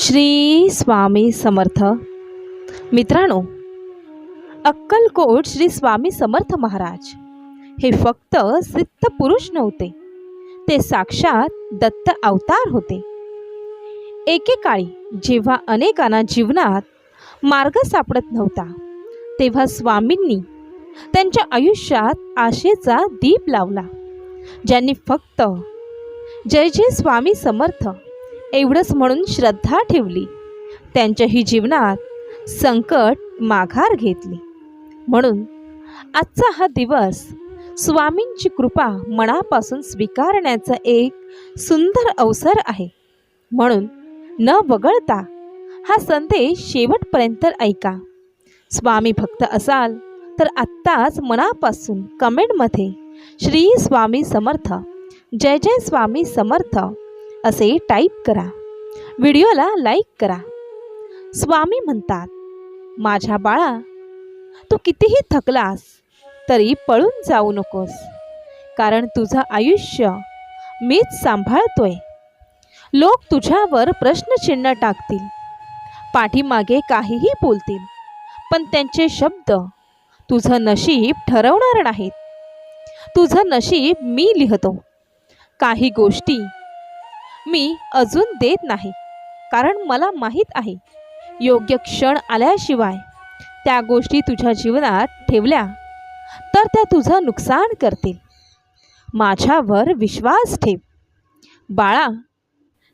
श्री स्वामी समर्थ. मित्रांनो अक्कलकोट श्री स्वामी समर्थ महाराज हे फक्त सिद्ध पुरुष नव्हते. ते साक्षात दत्त अवतार होते. एकेकाळी जेव्हा अनेकांना जीवनात मार्ग सापडत नव्हता तेव्हा स्वामींनी त्यांच्या आयुष्यात आशेचा दीप लावला ज्यांनी फक्त जय जय स्वामी समर्थ एवढंच म्हणून श्रद्धा ठेवली. त्यांच्याही जीवनात संकट माघार घेतली. म्हणून आजचा हा दिवस स्वामींची कृपा मनापासून स्वीकारण्याचा एक सुंदर अवसर आहे. म्हणून न वगळता हा संदेश शेवटपर्यंत ऐका. स्वामी भक्त असाल तर आत्ताच मनापासून कमेंटमध्ये श्री स्वामी समर्थ जय जय स्वामी समर्थ असे टाईप करा. व्हिडिओला लाईक करा. स्वामी म्हणतात माझ्या बाळा तू कितीही थकलास तरी पळून जाऊ नकोस. कारण तुझं आयुष्य मीच सांभाळतोय. लोक तुझ्यावर प्रश्नचिन्ह टाकतील. पाठीमागे काहीही बोलतील पण त्यांचे शब्द तुझं नशीब ठरवणार नाहीत. तुझं नशीब मी लिहतो. काही गोष्टी मी अजून देत नाही कारण मला माहीत आहे योग्य क्षण आल्याशिवाय त्या गोष्टी तुझ्या जीवनात ठेवल्या तर त्या तुझं नुकसान करतील. माझ्यावर विश्वास ठेव. बाळा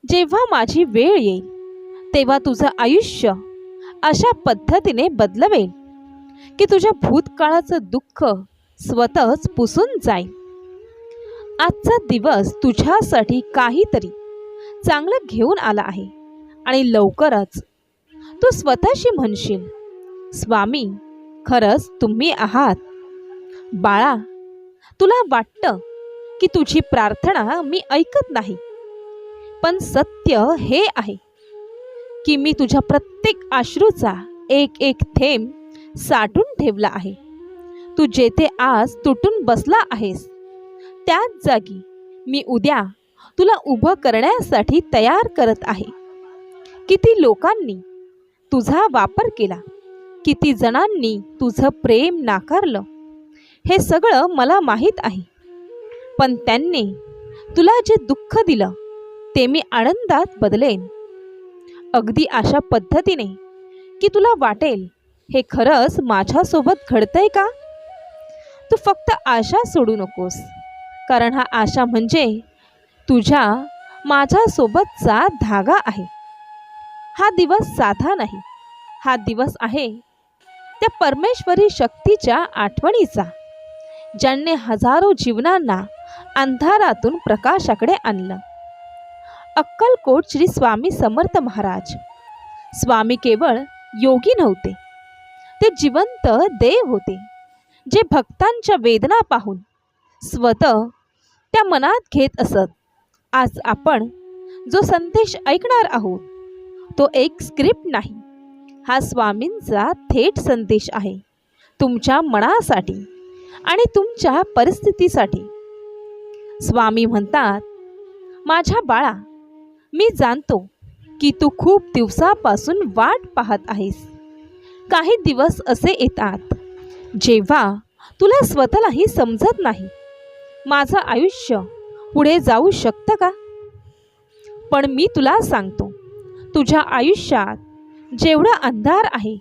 जेव्हा माझी वेळ येईल तेव्हा तुझं आयुष्य अशा पद्धतीने बदलवेल की तुझ्या भूतकाळाचं दुःख स्वतःच पुसून जाईल. आजचा दिवस तुझ्यासाठी काहीतरी चांगलं घेऊन आला आहे. आणि लवकरच तू स्वतःशी म्हणशील स्वामी खरंच तुम्ही आहात. बाळा तुला वाटतं की तुझी प्रार्थना मी ऐकत नाही. पण सत्य हे आहे की मी तुझ्या प्रत्येक आश्रूचा एक एक थेंब साठून ठेवला आहे. तू जेथे आज तुटून बसला आहेस त्याच जागी मी उद्या तुला उभं करण्यासाठी तयार करत आहे. किती लोकांनी तुझा वापर केला. किती जणांनी तुझं प्रेम नाकारलं. हे सगळं मला माहीत आहे. पण त्यांनी तुला जे दुःख दिलं ते मी आनंदात बदलेन. अगदी अशा पद्धतीने की तुला वाटेल हे खरंच माझ्यासोबत घडतंय का? तू फक्त आशा सोडू नकोस. कारण हा आशा म्हणजे तुझ्या माझ्यासोबतचा धागा आहे. हा दिवस साधा नाही. हा दिवस आहे त्या परमेश्वरी शक्तीच्या आठवणीचा ज्यांनी हजारो जीवनांना अंधारातून प्रकाशाकडे आणलं. अक्कलकोट श्री स्वामी समर्थ महाराज. स्वामी केवळ योगी नव्हते. ते जिवंत देव होते जे भक्तांच्या वेदना पाहून स्वतः त्या मनात घेत असत. आज आपण जो संदेश ऐकणार आहोत तो एक स्क्रिप्ट नाही. हा स्वामींचा थेट संदेश आहे. तुमच्या मनासाठी आणि तुमच्या परिस्थितीसाठी. स्वामी म्हणतात माझ्या बाळा मी जाणतो की तू खूप दिवसापासून वाट पाहत आहेस. काही दिवस असे येतात जेव्हा तुला स्वतःलाही समजत नाही. माझं आयुष्य पुढे जाऊ शकतं का? पण मी तुला सांगतो तुझ्या आयुष्यात जेवढा अंधार आहे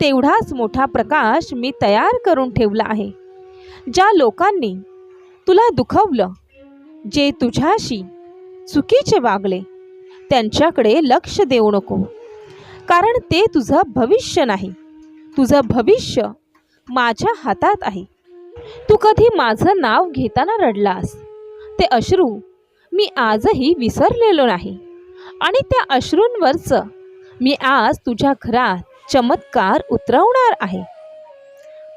तेवढाच मोठा प्रकाश मी तयार करून ठेवला आहे. ज्या लोकांनी तुला दुखवलं जे तुझ्याशी चुकीचे वागले त्यांच्याकडे लक्ष देऊ नको. कारण ते तुझं भविष्य नाही. तुझं भविष्य माझ्या हातात आहे. तू कधी माझं नाव घेताना रडलास? ते अश्रू मी आजही विसरलेलो नाही. आणि त्या अश्रूंवरचं मी आज तुझ्या घरात चमत्कार उतरवणार आहे.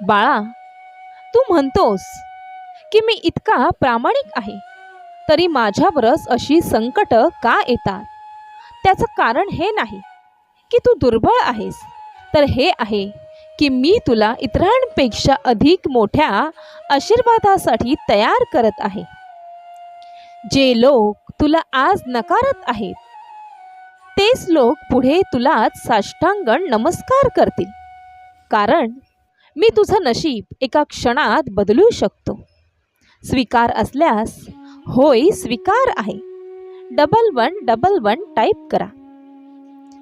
बाळा तू म्हणतोस की मी इतका प्रामाणिक आहे तरी माझ्यावरच अशी संकट का येतात? त्याचं कारण हे नाही की तू दुर्बळ आहेस तर हे आहे की मी तुला इतरांपेक्षा अधिक मोठ्या आशीर्वादासाठी तयार करत आहे. जे लोक तुला आज नकारत आहेत तेच लोक पुढे तुलाच साष्टांगण नमस्कार करतील. कारण मी तुझं नशीब एका क्षणात बदलू शकतो. स्वीकार असल्यास होय स्वीकार आहे. Double one double one type करा.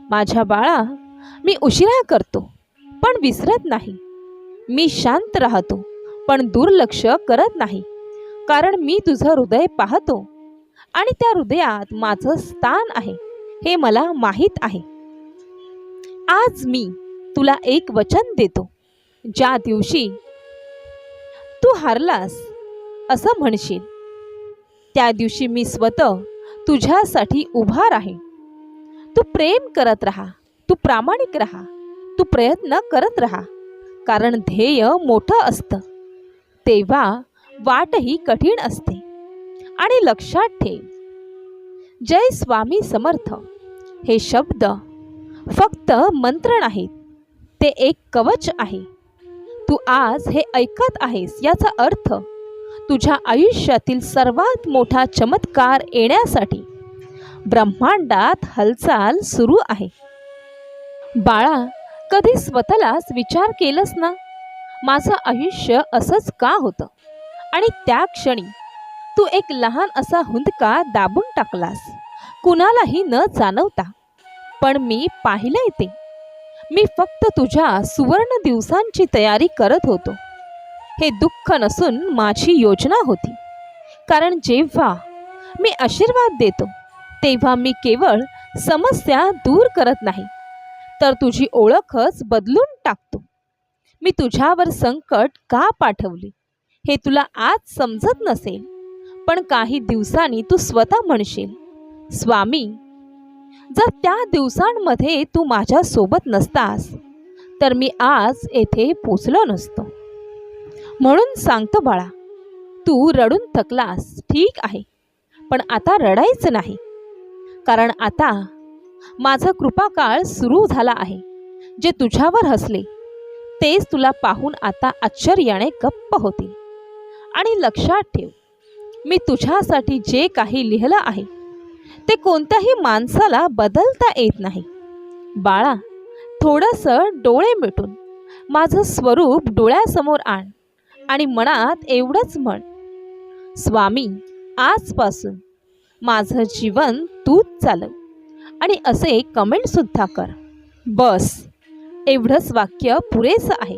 माझ्या बाळा मी उशिरा करतो पण विसरत नाही. मी शांत राहतो पण दुर्लक्ष करत नाही. कारण मी तुझं हृदय पाहतो आणि त्या हृदयात माझं स्थान आहे. हे मला माहीत आहे. आज मी तुला एक वचन देतो. ज्या दिवशी तू हारलास असं म्हणशील त्या दिवशी मी स्वतः तुझ्यासाठी उभा राहीन तू प्रेम करत राहा तू प्रामाणिक राहा तू प्रयत्न करत राहा कारण ध्येय मोठं असतं. तेव्हा वाटही कठीण असते. आणि लक्षात ठेव. जय स्वामी समर्थ. हे शब्द फक्त मंत्र नाहीत ते एक कवच आहे. तू आज हे ऐकत आहेस याचा अर्थ तुझ्या आयुष्यातील सर्वात मोठा चमत्कार येण्यासाठी ब्रह्मांडात हालचाल सुरू आहे. बाळा कधी स्वतःलाच विचार केलंस ना? माझं आयुष्य असंच का होतं? आणि त्या क्षणी तू एक लहान असा हुंदका दाबून टाकलास. कुणालाही न जाणवता. पण मी पाहिलंय ते मी फक्त तुझ्या सुवर्ण दिवसांची तयारी करत होतो. हे दुःख नसून माझी योजना होती. कारण जेव्हा मी आशीर्वाद देतो तेव्हा मी केवळ समस्या दूर करत नाही तर तुझी ओळखच बदलून टाकतो. मी तुझ्यावर संकट का पाठवले? हे तुला आज समजत नसेल पण काही दिवसांनी तू स्वतः म्हणशील स्वामी जर त्या दिवसांमध्ये तू माझ्यासोबत नसतास तर मी आज येथे पोचलो नसतो. म्हणून सांगतो बाळा तू रडून थकलास ठीक आहे पण आता रडायचं नाही. कारण आता माझा कृपाकाळ सुरू झाला आहे जे तुझ्यावर हसले तेच तुला पाहून आता आश्चर्याने गप्प होतील. आणि लक्षात ठेव मी तुझ्यासाठी जे काही लिहिलं आहे ते कोणत्याही माणसाला बदलता येत नाही. बाळा थोडंसं डोळे मिटून माझं स्वरूप डोळ्यासमोर आण आणि मनात एवढंच म्हण स्वामी आजपासून माझं जीवन तूच चालव आणि असे कमेंटसुद्धा कर. बस एवढंच वाक्य पुरेसं आहे.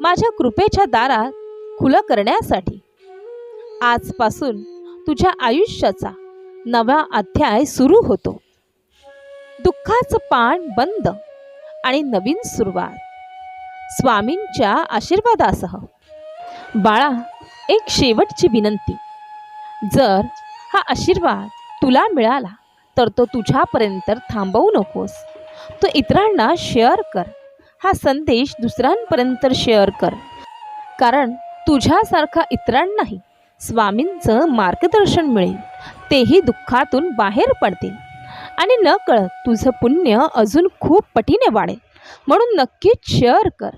माझ्या कृपेच्या दारात खुलं करण्यासाठी. आजपासून तुझ्या आयुष्याचा नवा अध्याय सुरू होतो. दुःखाचं पान बंद आणि नवीन सुरुवात. स्वामींच्या आशीर्वादासह. बाळा एक शेवटची विनंती. जर हा आशीर्वाद तुला मिळाला तर तो तुझ्यापर्यंत थांबवू नकोस. तो इतरांना शेअर कर. हा संदेश दुसऱ्यांपर्यंत शेअर कर. कारण तुझ्यासारखा इतरांनाही स्वामींचं मार्गदर्शन मिळेल. तेही दुःखातून बाहेर पडतील. आणि न कळत तुझं पुण्य अजून खूप पटीने वाढेल. म्हणून नक्कीच शेअर कर.